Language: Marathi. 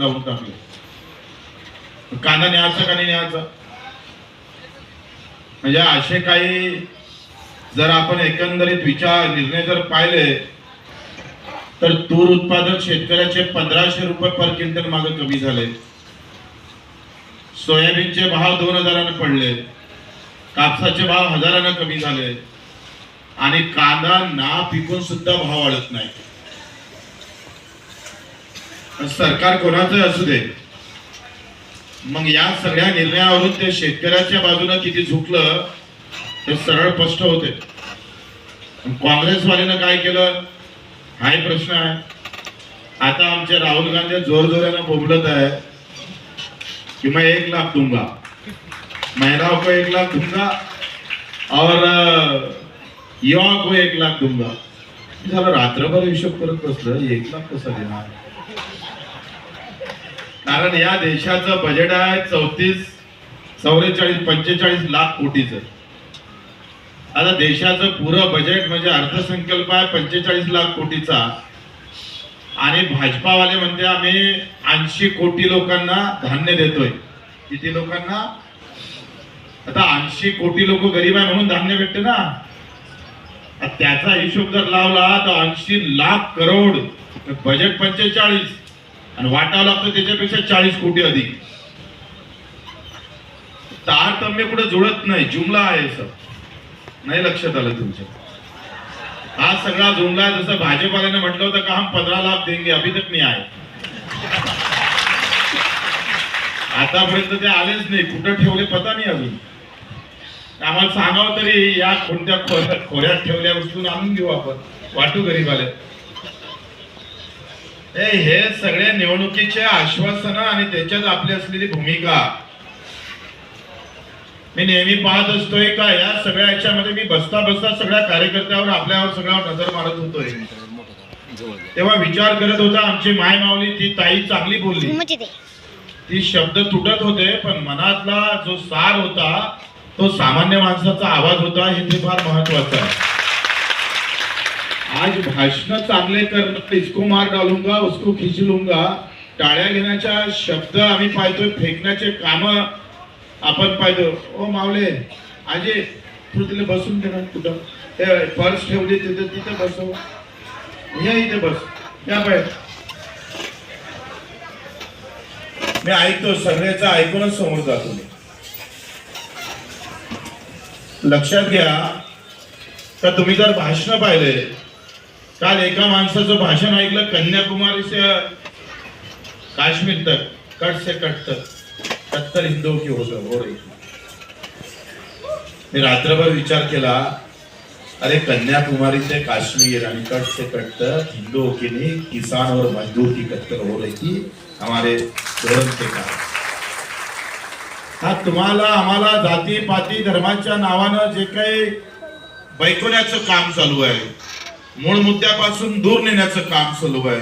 लावून टाकले. कांदा न्यायचा का नाही न्यायचा? म्हणजे असे काही जर आपण एकंदरीत विचार निर्णय जर पाहिले तर तूर उत्पादक शेतकऱ्याचे पंधराशे रुपये पर क्विंटल मागे कमी झाले. सोयाबीनचे भाव दोन हजाराने पडले. कापसाचे भाव हजारानं कमी झाले. आणि कांदा ना पिकून सुद्धा भाव वाढत नाही. सरकार कोणाचं असू दे. मग या सगळ्या निर्णयावरून ते शेतकऱ्याच्या बाजूने किती झुकलं ते सरळ स्पष्ट होते. काँग्रेसवाल्यानं काय केलं? हाही प्रश्न आहे. आता आमचे राहुल गांधी जोर जोरानं बोबलत आहे कि मैं एक लाख दूंगा महिलाओं को एक लाख दूंगा और अ, युवाओं को एक लाख दूंगा झालं रात्रभर हिशोब करत बसलं एक लाख कसा देणार? कारण या देशाचं बजेट आहे चौतीस चौवेचाळीस पंचेचाळीस लाख कोटीच. आता देशाचं पुरं बजेट म्हणजे अर्थसंकल्प आहे पंचेचाळीस लाख कोटीचा. आणि भाजपावाले म्हणते आम्ही ऐंशी कोटी लोकांना धान्य देतोय. किती लोकांना? आता ऐंशी कोटी लोक गरीब आहे म्हणून धान्य भेटते ना. त्याचा हिशोब जर लावला तर ऐंशी लाख करोड बजेट पंचेचाळीस. आणि वाटावं लागतं त्याच्यापेक्षा चाळीस कोटी अधिक. तारतम्य कुठे जुळत नाही जुमला आहे सर. नाही लक्षात आलं तुमच्या. हा सगळा जुमला आहे जसं भाजपाने म्हटलं होतं का हम पंधरा लाख देंगे अभी तक नाही आहे आतापर्यंत ते आलेच नाही कुठं ठेवले पता नाही अजून. आम्हाला सांगावं तरी या कोणत्या खोऱ्यात ठेवल्या वस्तू आणून घेऊ आपण. वाटू गरीबाले. ए, हे सगळे निवडणुकीचे आश्वासन आणि त्याच्यात आपली असलेली भूमिका. मी नेहमी पाहत असतोय का या सगळ्या याच्यामध्ये मी बसता बसता सगळ्या कार्यकर्त्यावर आपल्यावर सगळ्यावर नजर मारत होतोय. तेव्हा विचार करत होता आमची माय माऊली ती ताई चांगली बोलली. ती शब्द तुटत होते पण मनातला जो सार होता तो सामान्य माणसाचा आवाज होता हे ते फार महत्वाचं आहे. आज भाषण चांगले करणं इसको मार डालूंगा उसको खिच लूंगा टाळ्या घेण्याच्या शब्द आम्ही पाहतोय फेकण्याचे काम आपण पाहतो ओ मावले आजे तू तिला बसून दे कुठं? ते पर्स ठेवली तिथे तिथे बसव. या इथे बस. या पाय मी ऐकतो सगळ्याचं ऐकूनच समोर जातो मी. लक्षात घ्या का तुम्ही जर भाषण पाहिले काल एका माणसाचं भाषण ऐकलं कन्याकुमारी से काश्मीर तक कट से कट तक कत्तर हिंदू की हो हो रही मी रात्रभर विचार केला अरे कन्याकुमारी से काश्मीर आणि कट से कट तक हिंदुओं की नहीं किसान और मजदूर हो की कत्तर हो रही थी हमारे धोरण के कारण हा तुम्हाला आम्हाला जाती पाती धर्माच्या नावानं जे काही बैकवण्याचं काम चालू आहे मूळ मुद्द्यापासून दूर नेण्याचं काम चालू आहे.